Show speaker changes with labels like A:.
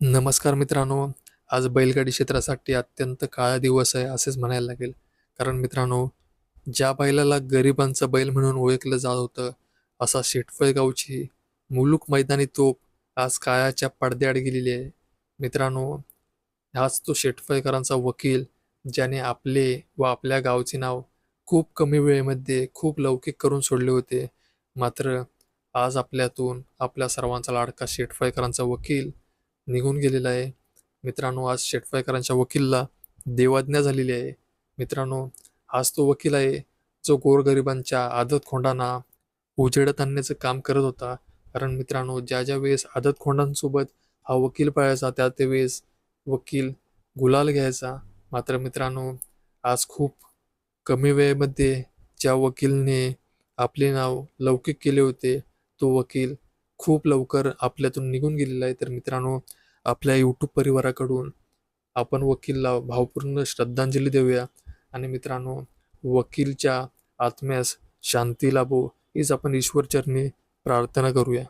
A: नमस्कार मित्रांनो आज बैलगाडी क्षेत्रासाठी अत्यंत काळा दिवस आहे असेच म्हणायला लागेल. कारण मित्रांनो ज्या बैलाला गरिबांचा बैल म्हणून ओळखलं जात होतं असा शेटफळ गावची मुलूक मैदानी तोप आज काळाच्या पडद्याआड गेलेली आहे. मित्रांनो हाच तो शेटफळकरांचा वकील ज्याने आपले व आपल्या गावचे नाव खूप कमी वेळेमध्ये खूप लौकिक करून सोडले होते. मात्र आज आपल्यातून आपल्या सर्वांचा लाडका शेटफळकरांचा वकील निघून गेलेला आहे. मित्रांनो आज शेटफायकरांच्या वकीलला देवाज्ञा झालेली आहे. मित्रांनो हाच तो वकील आहे जो गोरगरिबांच्या आदत खोंडांना उजेडत आणण्याचं काम करत होता. कारण मित्रांनो ज्या ज्या वेळेस आदत खोंडांसोबत हा वकील पळायचा त्या त्या वेळेस वकील गुलाल घ्यायचा. मात्र मित्रांनो आज खूप कमी वेळेमध्ये ज्या वकीलने आपले नाव लौकिक केले होते तो वकील खूप लवकर आपल्यातून निघून गेलेला आहे. तर मित्रांनो आपल्या यूट्यूब परिवाराकडून आपण वकीलला भावपूर्ण श्रद्धांजली देऊया. आणि मित्रांनो वकीलच्या आत्म्यास शांती लाभो हीच आपण ईश्वरचरणी प्रार्थना करूया.